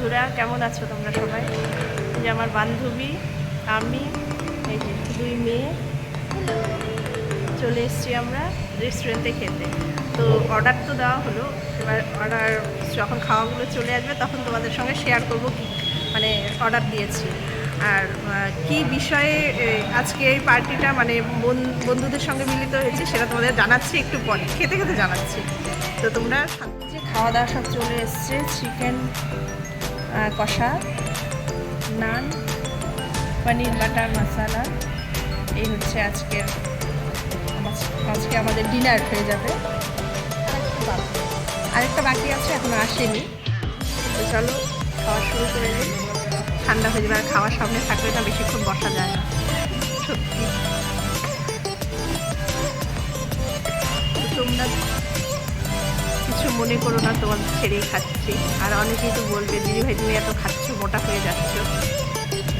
বন্ধুরা, কেমন আছো তোমরা সবাই? যে আমার বান্ধবী, আমি, এই যে দুই মেয়ে। চলে এসেছি আমরা রেস্টুরেন্টে খেতে। তো অর্ডার তো দেওয়া হলো, এবার অর্ডার যখন খাওয়াগুলো চলে আসবে, তখন তোমাদের সঙ্গে শেয়ার করব কি মানে অর্ডার দিয়েছি। আর কি বিষয়ে আজকে এই পার্টিটা মানে বন- বন্ধুদের সঙ্গে মিলিত হয়েছে, সেটা তোমাদের জানাচ্ছি একটু পরে। খেতে খেতে জানাচ্ছি। তো তোমরা খাওয়া দাওয়া সব চলে এসছে চিকেন কষা, নান, পনির, বাটার, মশালা। এই হচ্ছে আজকের, আজকে আমাদের ডিনার হয়ে যাবে। আরেকটা বাকি- আছে, এখনও আসেনি। তো চলো, খাওয়া শুরু করে দিই। ঠান্ডা হয়ে যাবে, আর খাওয়ার সামনে থাকলে না বেশিক্ষণ বসা যায় না। সত্যি। তোমরা মনে করো না, তোমার ছেড়েই খাচ্ছি। আর অনেকেই তো বলবে, দিদি ভাই, তুমি এত খাচ্ছ, মোটা হয়ে যাচ্ছ।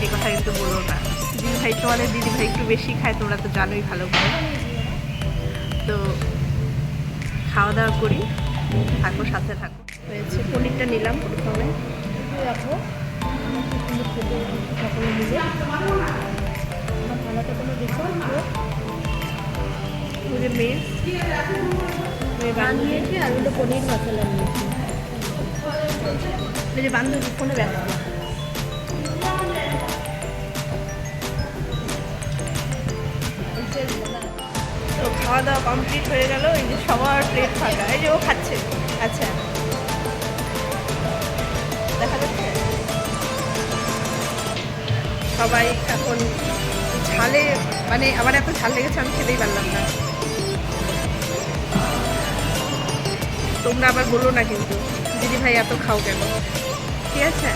এ কথা কিন্তু বলো না। দিদি ভাই, তোমাদের দিদি ভাই একটু বেশি খায়, তোমরা তো জানোই ভালো করে। তো খাওয়া দাওয়া করি, থাকো, সাথে থাকো। হয়েছে, পনিরটা নিলাম প্রথমে। মেয়ে বান্ধবী নিয়েছি, আর হলো পনির মশলা নিয়েছি। এই যে বান্ধবী তো খাওয়া দাওয়া কমপ্লিট হয়ে গেল, এই যে সবার প্লেট ফাঁকা। এই যে ও খাচ্ছে আচ্ছা। দেখা যাচ্ছে সবাই এখন ঝালে মানে আমার এত ঝাল লেগেছে, আমি খেতেই পারলাম না। তোমরা আবার বলো না কিন্তু, দিদি ভাই এত খাও কেন? ঠিক আছে?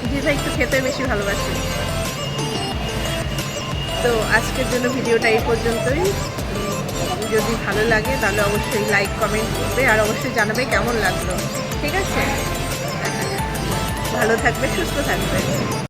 দিদি ভাই একটু খেতে বেশি ভালোবাসে। তো আজকের জন্য ভিডিওটা এই পর্যন্তই। যদি ভালো লাগে তাহলে অবশ্যই লাইক কমেন্ট করবে আর অবশ্যই জানাবে কেমন লাগল। ঠিক আছে? ভালো থাকবে, সুস্থ থাকবে।